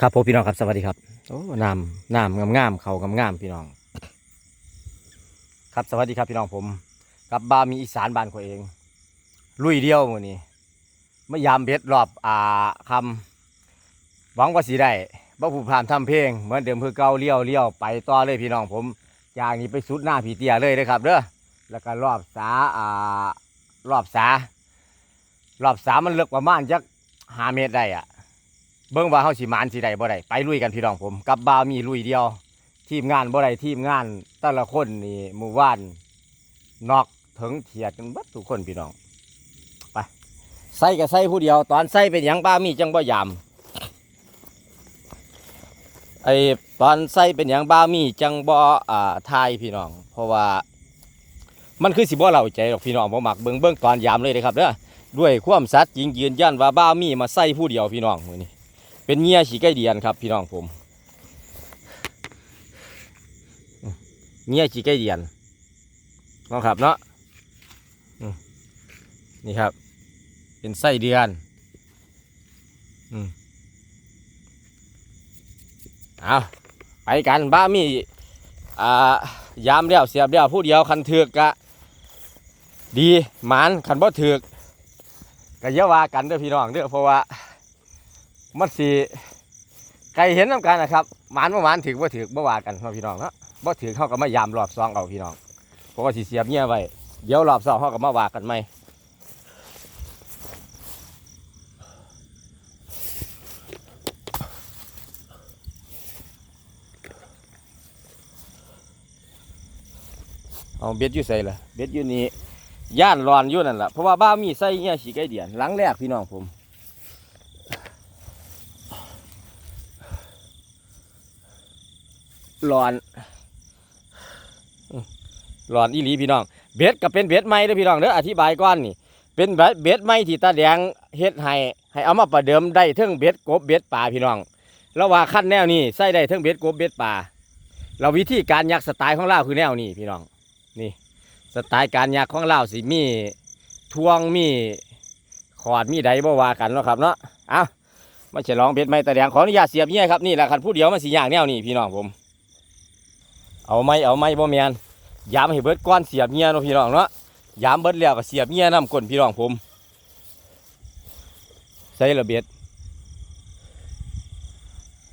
ครับผมพี่น้องครับสวัสดีครับโอ้น้ำน้ำงามงามๆเขางามงามๆพี่น้อง ครับสวัสดีครับพี่น้องผมกับบามีอีสานบ้านของเอง ลุยเดียวมือนี้มายามเบ็ดรอบอ่าคำหวังว่าสีได้บ่ผู้ผ่านทำเพลงเหมือนเดิมคือเก่าเลี้ยวเลี้ยวไปต่อเลยพี่น้องผมจากนี้ไปสุดหน้าผีเตียเลยนะครับเด้อแล้วก็รอบสาอ่ารอบสารอบสามันเลือกประมาณจักหาเมตรได้อะ เบิ่งว่าเฮาสิมานสิได้บ่ได้ไปลุยกันพี่น้องผม กับบาวมีลุยเดียว ทีมงานบ่ได้ทีมงานแต่ละคนนี่หมู่บ้านนอกถึงเทียดกันเบิดทุกคนพี่น้องไปใส่ก็ใส่ผู้เดียว ตอนใส่เป็นหยังบ้าวมีจังบ่ยามไอ้ตอนใส่เป็นหยังบ้าวมีจังบ่อ่าทายพี่น้อง เพราะว่ามันคือสิบ่เล่าใจหรอกพี่น้องบ่มักเบิ่งเบิ่งตอนยามเลยเด้อครับเด้อด้วยความสัตย์จริงยืนยันว่าบ้าวมีมาใส่ผู้เดียวพี่น้องมื้อนี้ เป็นเงี้ยฉีไก่เดียนครับพี่น้องผมเงี้ยฉีไก่เดียนเนาะครับเนาะนี่ครับ เป็นไส้เดือนอืมเอาไปกันบ้ามีอ่ายามเดียวเสียบเดียวผู้เดียวคันเถือกกะดีหมานคันบ่เถือกก็อย่าว่ากันเด้อพี่น้องเด้อเพราะว่า มันสีไก่เห็นน้ำกันนะครับหมานบ่หมานถือบ่ถือบ่ว่ากันเนาะพี่น้องเนาะบ่ถือเขาก็มายามรอบซองเอาพี่น้องเพราะว่าสิเสียบเงี้ยไว้เดี๋ยวรอบสองเขาก็มาว่ากันไหมเอาเบ็ดอยู่ใส่ละเบ็ดอยู่นี่ย่านรอนอยู่นั่นแหละเพราะว่าบ้ามีใส่เงี้ยฉีไก่เดียนหลังแรกพี่น้องผม ร้อนอื้อร้อนอีหลีพี่น้อง เบ็ดก็เป็นเบ็ดใหม่เด้อพี่น้องเด้ออธิบายก่อนนี่ เป็นเบ็ดเบ็ดใหม่ที่ตาแดงเฮ็ดให้ให้เอามาประเดิมได้ทั้งเบ็ดกบเบ็ดป่าพี่น้องแล้วว่าขั้นแนวนี้ใส่ได้ทั้งเบ็ดกบเบ็ดป่าเราวิธีการยักสไตล์ของเราคือแนวนี้พี่น้องนี่สไตล์การยักของเราสิมีทวงมีขอดมีใดบ่ว่ากันเนาะครับเนาะเอ้ามาฉลองเบ็ดใหม่ตาแดงขออนุญาตเสียบเนี่ยครับนี่แหละคันผู้เดียวมันสิยากแนวนี้พี่น้องผม เอาไม้เอาไม้บ่แมนยามให้เบิดก้อนเสียบเงี้ยเนาะพี่น้องเนาะยามเบิดแล้วก็เสียบเงี้ยน้ำก้นพี่น้องผมใส่ระเบียด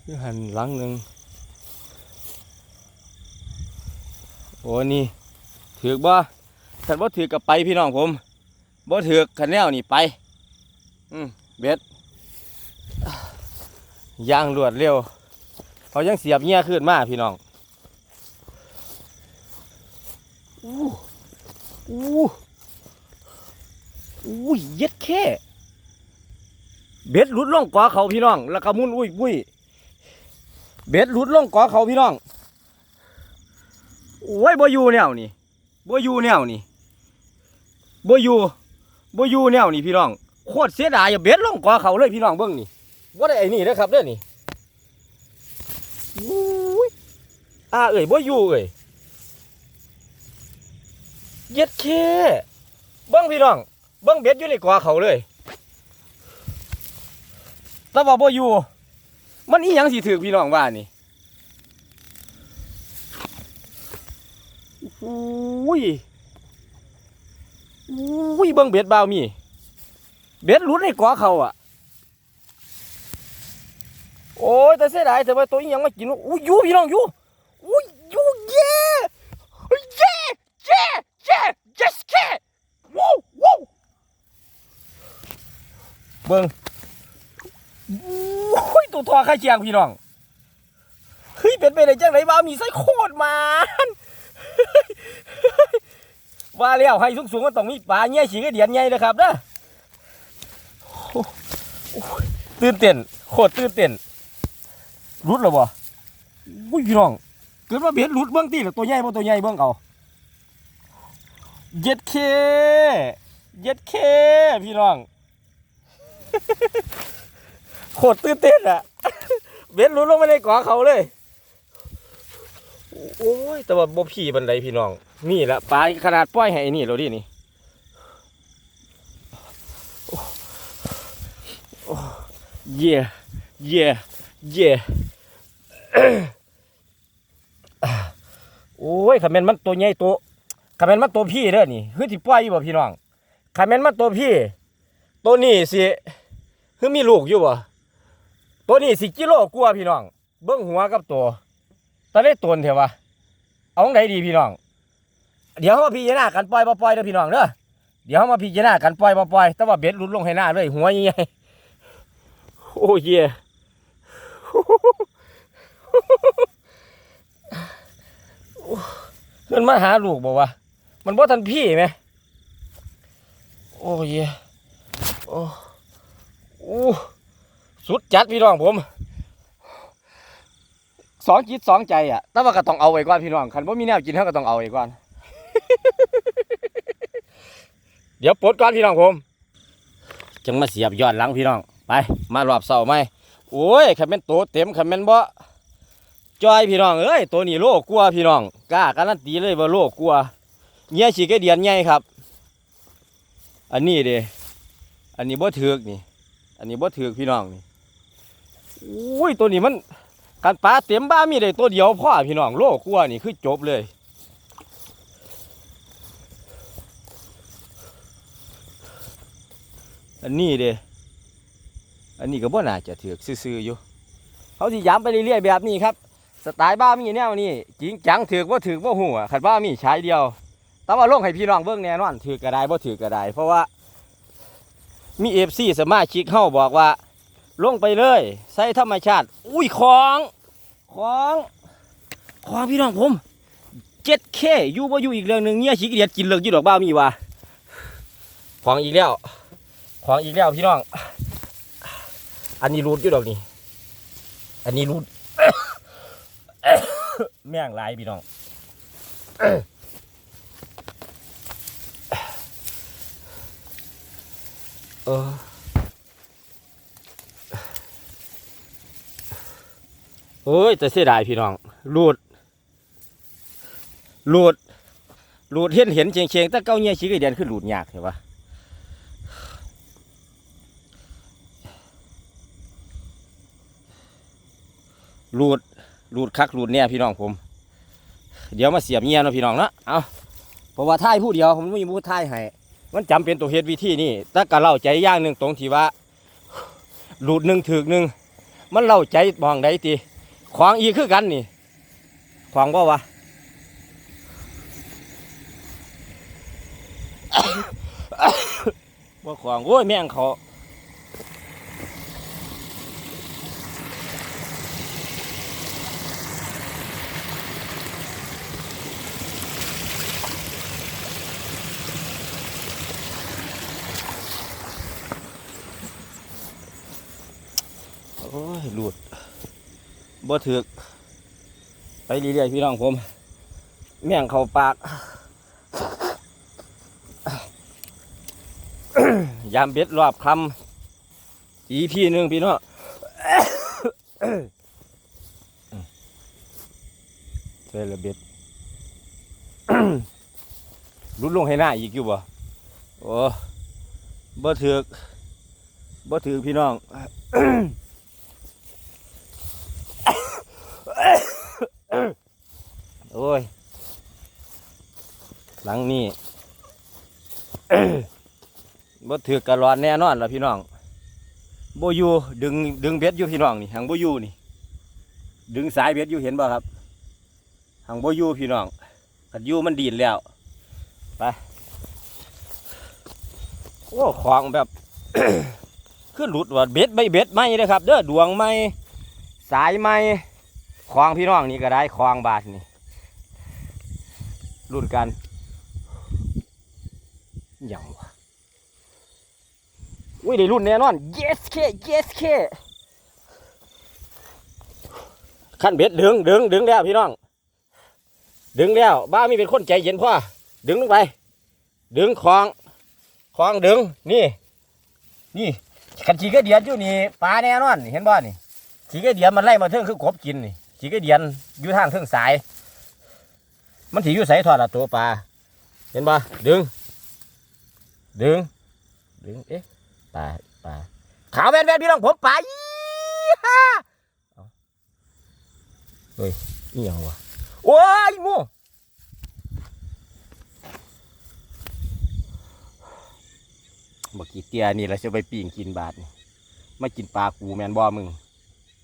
อยู่หันหลังหนึ่งโอ้นี่ถือกบ่ขันบ่ถือกกับไปพี่น้องผมบ่ถือกขันแนวนี่ไป อืมเบ็ดย่างรวดเร็วเขายังเสียบเงี้ยขึ้นมาพี่น้อง อู้อู้อู้ยเย็ดแค่เบ็ดหลุดล่องกอเขาพี่น้อง แล้วก็มุนอุ้ยปุ้ยเบ็ดหลุดล่องกอเขาพี่น้องโอ้ยบ่อยู่แนวนี่บ่อยู่แนวนี่บ่อยู่บ่อยู่แนวนี่พี่น้องโคตรเสียดายอะเบ็ดล่องกอเขาเลยพี่น้องเบิ่งนี่ว่าได้ไอ้นี่นะครับเด้อนี่อุ้ยอ่าเอ้ยบ่อยู่เอ้ย เย็ดเคเบิ้งพี่น้อง เบิ้งเบ็ดอยู่ในกว่าเขาเลยแต่ว่าบ่อยู่ มันอีหยังสิถือพี่น้องว่านี่อุ้ยอุ้ยเบิ้งเบ็ดบ่าวมี เบ็ดหลุดในกว่าเขาอะ โอ้ยแต่เสียดายแต่ว่าตัวอีหยังมากินอุ้ยู่พี่น้องอยู่อยู่เย้เย้เย้ yeah yes cat วู้วู้ เบิ่งโอ้ยตัวทอข้าเชียงพี่น้องเฮ้ยเป็นไปได้จังไรบ้ามีไส้โคตรมันว่าแล้วให้สูงๆมันต้องมีปลาเงี้ยฉีกเดียนไงนะครับเด้อโอ้โอ้ยตื่นเต้นโคตรตื่นเต้นรุดแล้วบ่อุ้ยพี่น้องเกิดว่าเบ็ดรุดเบื้องตีหรือตัวใหญ่บ่ตัวใหญ่เบื้องเอาเย็ดเค เย็ดเค พี่น้อง โคตรตื่นเต้นอะ เบ็ดหลุดลงไปในกาะเขาเลย โอ้ย แต่ว่าบ่พี่บันไดพี่น้อง นี่แหละปลาขนาดปล่อยให้ไอ้นี่เราดินี่โอ้โอ้เย่เย่เย่โอ้ยคาเมนมันตัวใหญ่ตัวคาเมนมันตัวพี่เด้อนี่คือสิปล่อยอยู่บ่พี่น้องคาเมนมันตัวพี่ ตัวนี้สิ คือมีลูกอยู่บ่ตัวนี้สิกิโลกว่าพี่น้อง เบิ้งหัวกับตัวตอนนี้ตนเถอะวะเอาไหนดีพี่น้อง เดี๋ยวเขามาพิจารณากันปล่อยบ่ปล่อยเด้อพี่น้องเด้อเดี๋ยวเขามาพิจารณากันปล่อยบ่ปล่อยแต่ว่าเบ็ดหลุดลงให้หน้าเลยหัวใหญ่โอ้ยเย่เพิ่นมาหาลูกบอกว่า มันบ่ทันพี่ไหมโอ้ยโอ้ อ้สุดจัดพี่น้องผมสองจิตสองใจอะแต่ว่าก็ต้องเอาไว้ก่อนพี่น้องคันว่ามีแนวกินเขาก็ต้องเอาไว้ก่อน เดี๋ยวปลดก่อนพี่น้องผมจังมาเสียบยอดหลังพี่น้องไป มารอบเสาไหมโอ้ยขันเป็นโตเต็มขันเป็นบ่จอยพี่น้องเอ้ยตัวนี้โลกกลัวพี่น้องกล้าการันตีเลยว่าโลกกลัวเงี้ยฉีกเดียนใหญ่ครับ อันนี้เด้อันนี้บ่ถือกนี่ อันนี้บ่ถือพี่น้องนี่โอ้ยตัวนี้มันการปลาเต็มบ้ามีได้ตัวเดียวพ่อพี่น้องโลกลัวนี่คือจบเลย อันนี้เด้อันนี้ก็บ่น่าจะถือกซื่อๆอยู่เขาสิย้ำไปเรื่อยๆแบบนี้ครับสไตล์บ้ามีแนวนี้จริงจังถือกว่าถือกว่าหัวขัดบ้ามีใช้เดียว แต่ว่าลงให้พี่น้องเบิ่งแน่นอนถือกก็ไดบ่ถือกก็ไดเพราะว่า มีเอฟซีสมาชิกเฮาบอกว่า ลงไปเลย ใส่ธรรมชาติ อุ้ยของของของพี่น้องผมเจ็ดเคอยู่บ่อยู่อีกเรื่องหนึ่งเนี่ยชิกเดียดกินเลิกยี่ดอกบ้ามีว่ะของอีกแล้วของอีกแล้วพี่น้อง อันนี้รูดอยู่ดอกนี่อันนี้รูดแม่งลายพี่น้อง ออโอ้ยแต่เสียดายพี่น้องรูดรูดรูดเห็นเห็นเชียงเชียงๆแต่เก้าเนี่ยชี้กระเดียนคือรูดยากใช่ปะรูดรูดคักรูดเนี่ยพี่น้องผม เดี๋ยวมาเสียบเงียเนาะพี่น้องเนาะเอาเพราะว่าท่ายผู้เดียวผมไม่มีผู้ท่ายให้ มันจำเป็นตัวเฮ็ดวิธีนี่แต่ก็เล่าใจอย่างหนึ่งตรงที่ว่าหลุดหนึ่งถือกหนึ่งมันเล่าใจมองได้ตีขวางอีกคือกันนี่ขวางว่าวะว่าขวางโอ้ยแม่งเขาโอ้ยหลุด บ่ถือกไปเรื่อยๆพี่น้องผมแม่งเขาปาก ยามเบ็ดรอบคำอีพี่หนึ่งพี่น้องเจอระเบ็ดรุดลงให้หน้าอีกอยู่บ่โอ้บ่ถือกบ่ถือกพี่น้อง โอ้ย หลังนี้บ่ถือกระรอนแน่นอนล่ะพี่น้องบ่อยู่ดึงดึงเบ็ดอยู่พี่น้องนี่หังบ่อยู่นี่ ดึงสายเบ็ดอยู่เห็นบ่ครับหังบ่อยู่พี่น้องกัดยู่มันดีดแล้วไปโอ้ของแบบคือหลุดว่าเบ็ดใบเบ็ดไหมเลยครับ เด้อดวงไหมสายไหม คลองพี่น้องนี่ก็ได้คลองบาทนี่รุ่นกันอย่างวะอุ้ยได้รุ่นแน่นอน yes k yes k ขั้นเบ็ดดึงดึงดึงแล้วพี่น้อง ดึงแล้วบ้ามีเป็นคนใจเย็นพ่อดึงลงไป ดึงคลองคลองดึงนี่ นี่ขันชีก็เดียดอยู่นี่ปลาแน่นอนเห็นบ่นี่ขีกไอเดียนมันไล่มาเทิงคือกบกินนี่ ขีกไอเดียนอยู่ทางเทิงสาย มันถีอยู่ใส่ทอดละตัวปลาเห็นปะดึง ดึง ดึง เอ๊ะปลาปลาขาวแว่นแว่นพี่น้องผมปลายี่ห้าเฮ้ยนี่ยังวะโอ้ยมูบักกี้เตียนี่แหละจะไปปีงกินบาทนี่ไม่กินปลากูแมนบ่มึง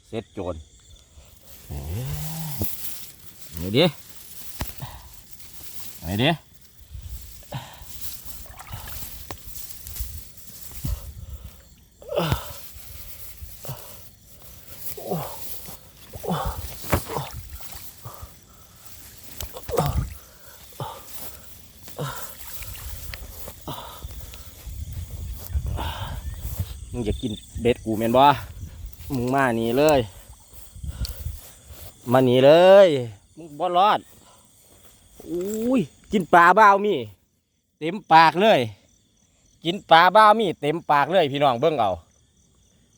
เซ็ตโจร เดี๋ยวดิไหนดิมึงอยากกินเบ็ดกูแมนบ่มึงมานี่เลย มานี่เลยมึงบ่รอดอุ้ยกินปลาบ้าวมี เต็มปากเลย กินปลาบ้าวมี เต็มปากเลยพี่น้องเบิ่งเอา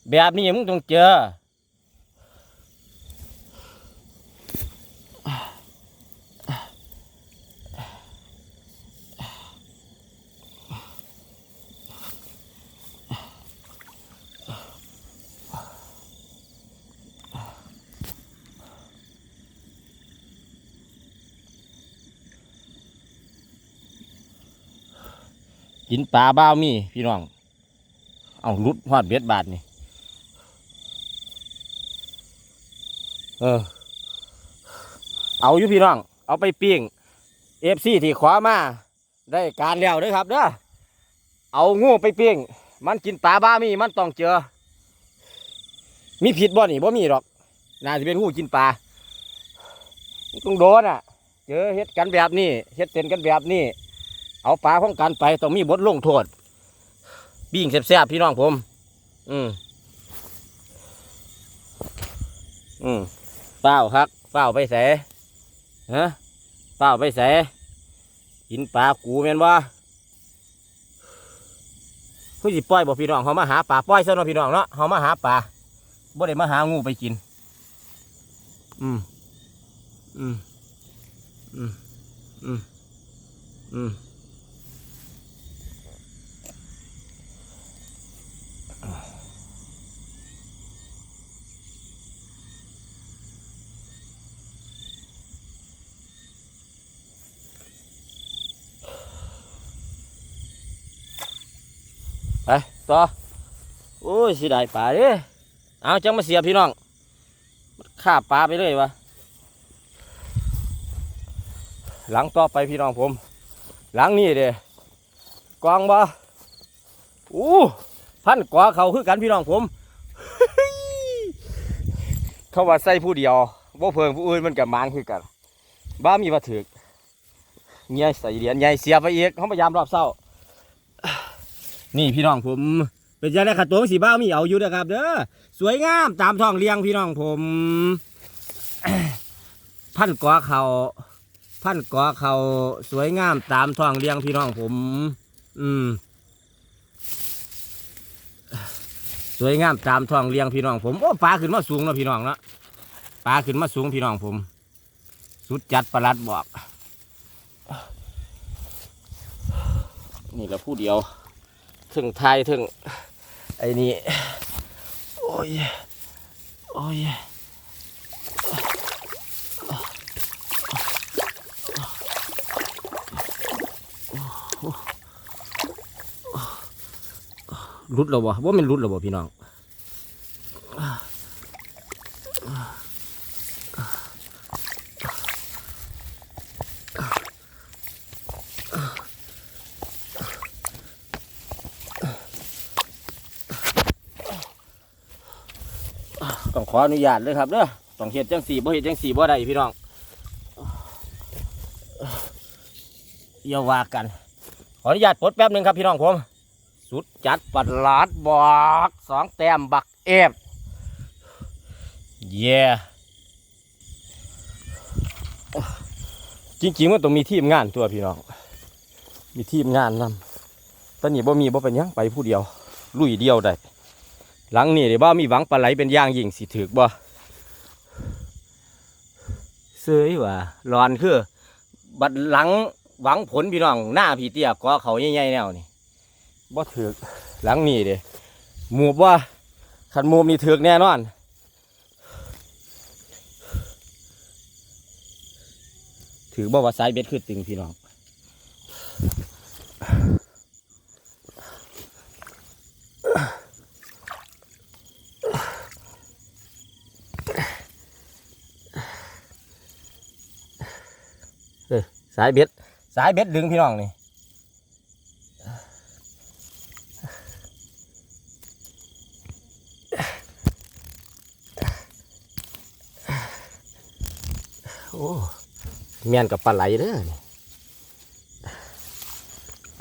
แบบนี้มึงต้องเจอ กินปลาบ้ามีพี่น้อง เอาลุดหอดเบ็ดบาทนี่ เออ เอาอยู่พี่น้อง เอาไปปิ้งเอฟซีที่ขวามา ได้การแล้วด้อครับเด้อ เอางูไปปิ้งมันกินปลาบ้ามีมันต้องเจอ มีผิดบ่นี่บ่มีหรอก น่าจะเป็นงูกินปลาต้องโดนอะ เจอเฮ็ดกันแบบนี้ เฮ็ดเส้นกันแบบนี้ เอาปลาของกันไปต้องมีบทลงโทษปิ้งแซ่บๆพี่น้องผม อืมอืมเปล่าครับเปล่าไปใส่ฮะเปล่าไปใส่กินปลากูแม่นว่าคือสิปล่อยบอกพี่น้องเขามาหาปลาปล่อยซะเนาะพี่น้องเนาะเขามาหาปลาบ่ได้มาหางูไปกิน อืมอืมอืมอืมอืม ต่อโอ้ยสิได้ปลาเด้เอาจังมาเสียบพี่น้องข้าปลาไปเลยวะหลังต่อไปพี่น้องผม หลังนี้เด้กวางบ่อู้พันกว่าเขาคือกันพี่น้องผม เขาว่าใส่ผู้เดียวบ่เพิ่งผู้อื่นมันกับมานคือกันบ้ามีวัตถุกเงี้ยใส่เหรียญใหญ่เสียบไปอีกเขาพยายามรอบเศร้า นี่พี่น้องผม เป็นยังไงขัดตัวสีบ้ามีเอาอยู่นะครับเด้อสวยงามตามท้องเลี้ยงพี่น้องผม พันกว่าเขาพันกว่าเขาสวยงามตามท้องเลี้ยงพี่น้องผม อืมสวยงามตามท้องเลี้ยงพี่น้องผมโอ้ปลาขึ้นมาสูงนะพี่น้องเนาะปลาขึ้นมาสูงพี่น้องผม สุดจัดประหลัดบอก นี่เราผู้เดียว ถึงไทยถึงไอ้นี่โอ้ยโอ้ยรุดแล้วบ่ว่ามันรุดแล้วบ่พี่น้อง ออนุญาตเลยครับเด้อต้องเฮ็ดจังสี่บ่เฮ็ดจังสี่บ่ได้พี่น้องอย่าว่ากัน ขออนุญาตปลดแป๊บหนึ่งครับพี่น้องผม สุดจัดประหลาดบอกสองแต้มบักเอฟเย่จริงๆมันต้องมีทีมงานตัวพี่น้อง มีทีมงานนำตอนนี้บ่มีบ่เป็นยังไปผู้เดียว ลุยเดียวได้ หลังนี่เดี๋ยวบ่มีหวังปลาไหลเป็นอย่างยิ่งสิถือบ่เสยว่ะร้อนคือ บัดหลังหวังผลพี่น้องหน้าพี่เตี้ยกอเขาใหญ่ๆแนวนี่บ่ถือหลังนี่เด้หมูบว่าขันหมูมีถือกแน่นอนถือบ่ว่าสายเบ็ดคือตึงพี่น้อง เออ สายเบ็ด สายเบ็ดดึงพี่น้องนี่โอ้เมียนกับปลาไหลเด้อนี่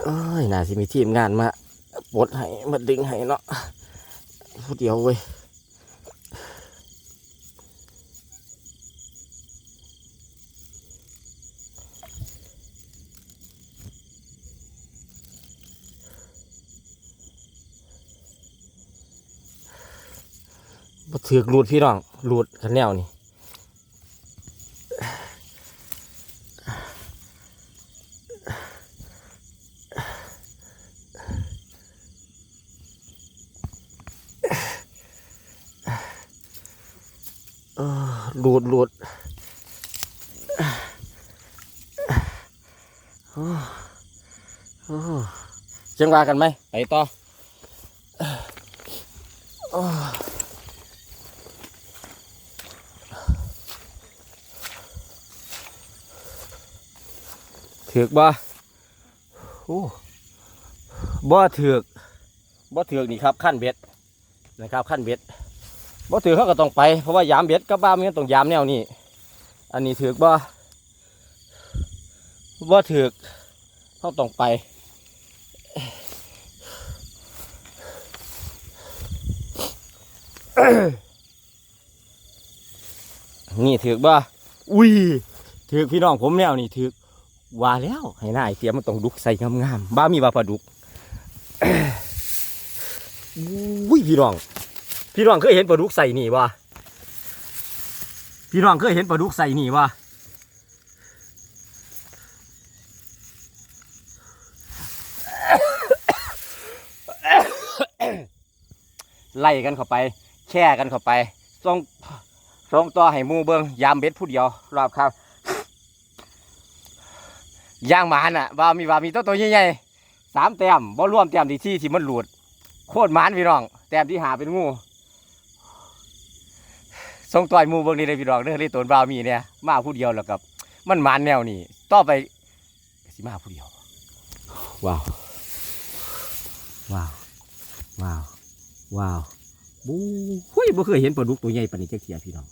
เอ้ยน่าสิมีทีมงานมาปลดให้มาดึงให้เนาะผู้เดียวเว้ย ถือกหลุดพี่น้องหลุดกันแนวนี่เออหลุดหลุดโอ้โอ้จังว่ากันไหมไปต่อ ถือกบ่โอ้บ่ถือกบ่ถือกนี่ครับขั้นเบ็ดนะครับขั้นเบ็ดบ่ถือเขาก็ต้องไปเพราะว่ายามเบ็ดกับบ้ามันต้องยามแนวนี้อันนี้ถือบ่บ่ถือกเขาต้องไปนี่ถือบ่อุ้ยถือพี่น้องผมแนวนี่ถือ ว่าแล้วให้นายเตรียมันต้องดุกใส่งามๆบ้ามีว่าปลาดุกอุ้ยพี่น้อง พี่น้องเคยเห็นปลาดุกใส่นี่วะพี่น้องเคยเห็นปลาดุกใส่นี่วะไล่กันเข้าไป แช่กันเข้าไปส่งส่งต่อให้มูเบิงยามเบ็ดผู้เดียวรอบครับ ย่างหมานอะว่ามีว่ามีตัวตัวใหญ่ๆสามแต้มบ่รวมแต้มที่ที่ที่มันหลุดโคตรหมานพี่น้อง แต้มที่หาเป็นงูส่งต่อยมูเบิ่งนี่เลยพี่น้องเด้อเลยตนบาวมีเนี่ยมาผู้เดียวแล้วกับ มันหมานแนวนี้ต่อไปสิมาผู้เดียวว้าวว้าวว้าวว้าวบูหุ้ยบ่เคยเห็นปลาดุกตัวใหญ่ปานนี้จักเทียพี่น้อง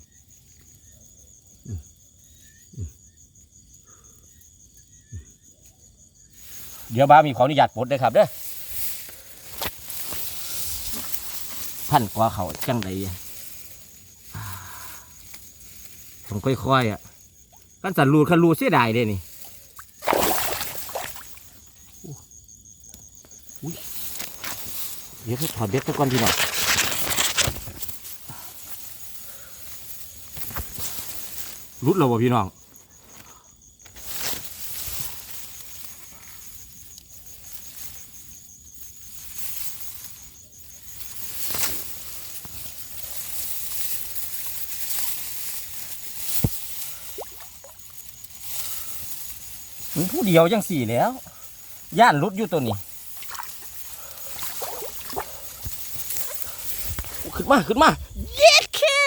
อืมอืมอืม เดี๋ยวบ้ามีขออนุญาตปลดเด้อครับเด้อพันกว่าเขาจังใดอะต้องค่อยๆอะกันสันรูดคันรูดเสียดายเด้นี่อุ้ยเดี๋ยวถอดเบ็ดซะก่อนพี่น้องรุดแล้วบ่พี่น้อง เดียวจังสี่แล้ว ย่านรุดอยู่ตัวนี้ขึ้นมาขึ้นมา เย็ดแค่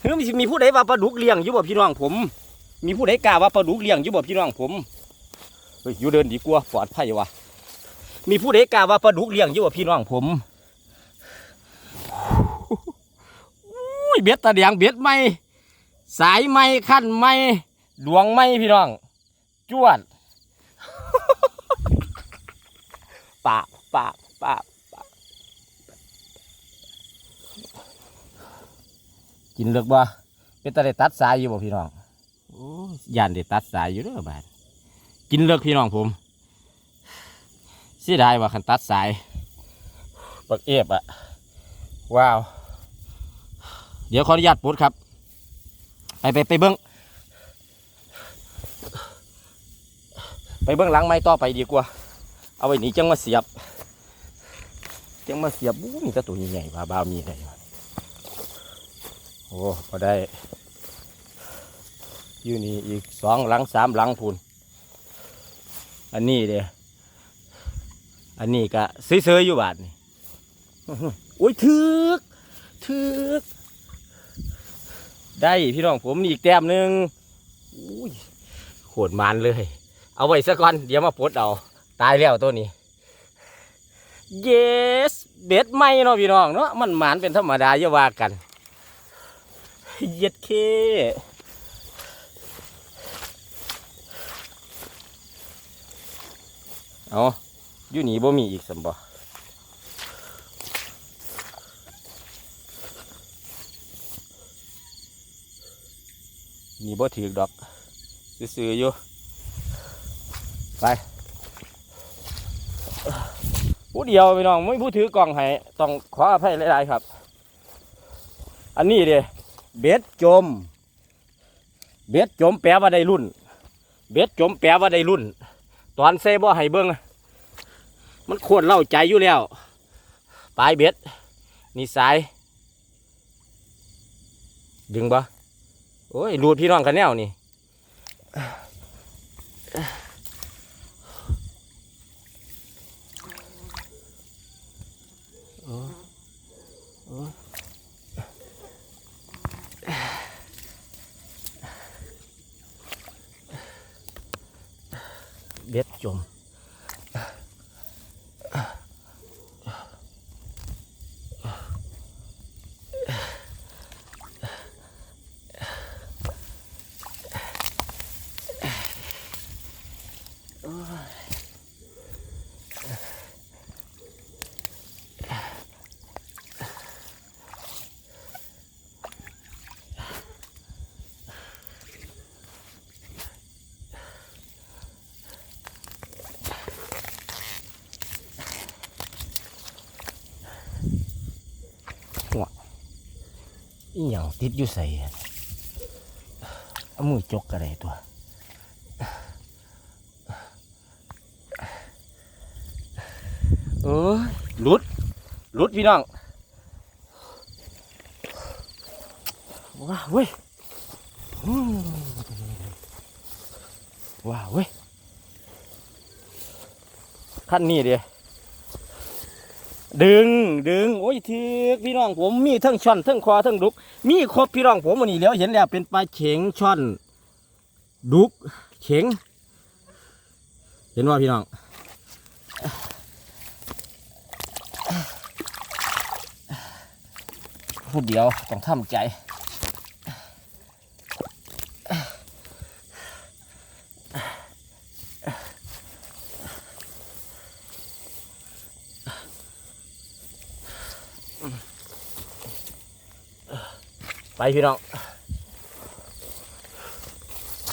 เฮ้ยมีมีผู้ใดว่าปลาดุกเลี้ยงอยู่บ่พี่น้องผม มีผู้ใดกล้าวว่าปลาดุกเลี้ยงอยู่บ่พี่น้องผมเฮ้ยอยู่เดินดีกว่าปลอดภัยวะมีผู้ใดกล้าวว่าปลาดุกเลี้ยงอยู่บ่พี่น้องผมอุ้ยเบ็ดตาแดงเบ็ดไหมสายไหมขั้นไหมดวงไหมพี่น้อง จวดปากปากปากปากกินเลือกบ่เป็นตาได้ตัดสายอยู่บ่พี่น้องโอ้ยย่านได้ตัดสายอยู่เด้อบาดกินเลือกพี่น้องผมเสียดายว่าคันตัดสายปักเอฟอะว้าว เดี๋ยวขออนุญาตปุ๊ดครับ ไปไปไปเบิ้ง ไปเบิ้องหลังไม้ต่อไปดีกว่า เอาไว้นี่จังมาเสียบจังมาเสียบบู๊มีแต่ตัวใหญ่ๆบ้าบ้ามีอะไรโอ้พอได้ อยู่นี่อีกสองหลังสามหลังพูนอันนี้เด้อันนี้ก็ซื้อๆอยู่บาทนี่โอ้ยถึกถึกได้พี่น้องผมอีกแต้มหนึ่งอุ้ยโหดมันเลย เอาไว้ซะก่อน เดี๋ยวมาปลดเอา ตายแล้วตัวนี้ yes เบ็ดไม่เนาะพี่น้องเนาะ มันหมานเป็นธรรมดาอย่าว่ากัน เย็ดเคเอาอยู่นี่บ่มีอีกสมบ่นี่บ่ถือดอก ซื้อๆอยู่ ไปผู้เดียวพี่น้องไม่ผู้ถือกล่องให้ต้องขออภัยหลายๆครับ อันนี้เด้เบ็ดจม เบ็ดจมแปลว่าได้รุ่น เบ็ดจมแปลว่าได้รุ่น ตอนเซบ่ให้เบิ้งมันโคตรเล่าใจอยู่แล้วปลายเบ็ดนี่สาย ดึงบ่โอ้ยรูดพี่น้องกันแนวนี่ เบ็ดจม อีหยังติดอยู่ใส่เอามือจกกระไรตัวเออลุดลุดพี่น้องว้าวเว้ยว้าวเว้ยขั้นนี้เดียว ดึงดึงโอ้ยทีพี่น้องผมมีทั้งช่อนทั้งคอทั้งดุก มีครบพี่น้องผมวันนี้แล้วเห็นแล้วเป็นปลาเข็งช่อน ดุกเข็ง เห็นว่าพี่น้องพูดเดียวต้องทำใจ ไปพี่น้อง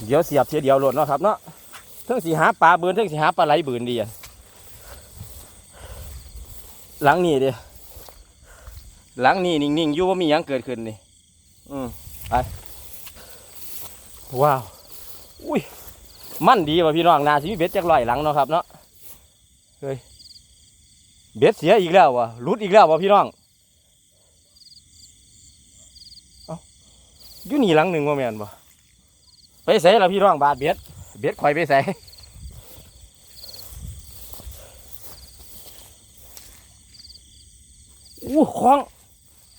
เดี๋ยวเสียบเสียเดียวหลดเนาะครับเนาะเทั้งสีหาปลาเบือนเทั้งสีหาปลาไหลเบือนดีอะหลังนี้เดียหลังนี้นิ่งๆอยู่ว่ามีหยังเกิดขึ้นนี่อืมไปว้าวอุ้ยมั่นดีว่ะพี่น้องนาสิมีเบ็ดจักลอยหลังเนาะครับเนาะเฮ้ยเบ็ดเสียอีกแล้ววะรุดอีกแล้ววะพี่น้อง อยู่นี่หลังหนึ่งว่าแม่นบ่ไปใส่ละพี่น้องบาดเบ็ดเบ็ดข่อยไปใส่อู้คล้อง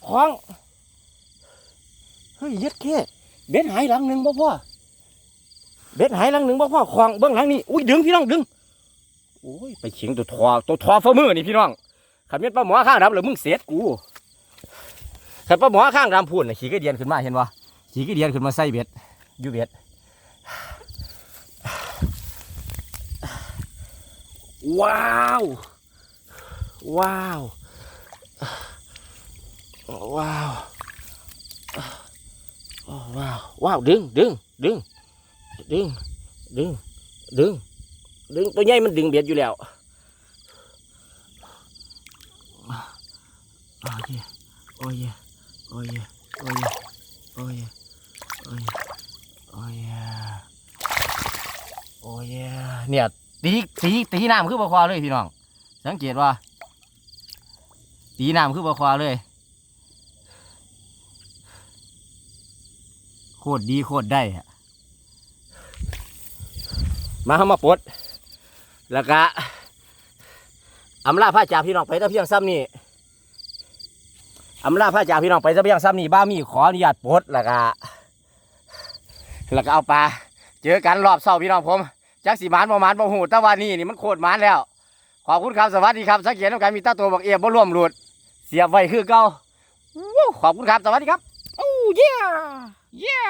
คล้องเฮ้ยเย็ดแค่เบ็ดหายหลังหนึ่งบ่พ่อเบ็ดหายหลังหนึ่งบ่พ่อคล้องเบื้องหลังนี่อุ้ยดึงพี่น้องดึงโอ้ยไปเฉียงตัวทอตัวทอฝ่ามือนี่พี่น้องขันเม็ดปลาหมอข้างรับหรือมึงเสียดกูขันปลาหมอข้างรำพูนขี่กระเดียนขึ้นมาเห็นบ่ ขี่กระเดียนขึ้นมาใส่เบ็ดอยู่เบ็ดว้าว ว้าว ว้าว ว้าว ว้าว ดึง ดึง ดึง ดึง ดึง ดึง ดึง ตัวใหญ่มันดึงเบ็ดอยู่แล้ว โอ้ยโอ้ยโอ้ยโอ้ยโอ้ย โอ้ยโอ้ยเนี่ยตีตีตีน้ำคือปลาควาเลยพี่น้อง สังเกตว่า ตีน้ำคือปลาควาเลยโคตรดีโคตรได้อะมาเฮามาปดแล้วก็อำลาพระจาพี่น้องไปต่เพียงซ้ำนี่อำลาพระจาพี่น้องไปต่เพียงซ้ำนี่บ้ามีขออนุญาตปดแล้วก็ แล้วก็เอาปลาเจอกันรอบเสาร์พี่น้องผมจักสีมานประมาณบ่หูตะวันนี่นี่มันโคตรมานแล้ว ขอบคุณครับสวัสดีครับสังเกตต้องการมีตาตัวบักเอียบบ่ร่วมหลุด เสียบไว้คือเก่าขอบคุณครับสวัสดีครับโอ้เย้เย้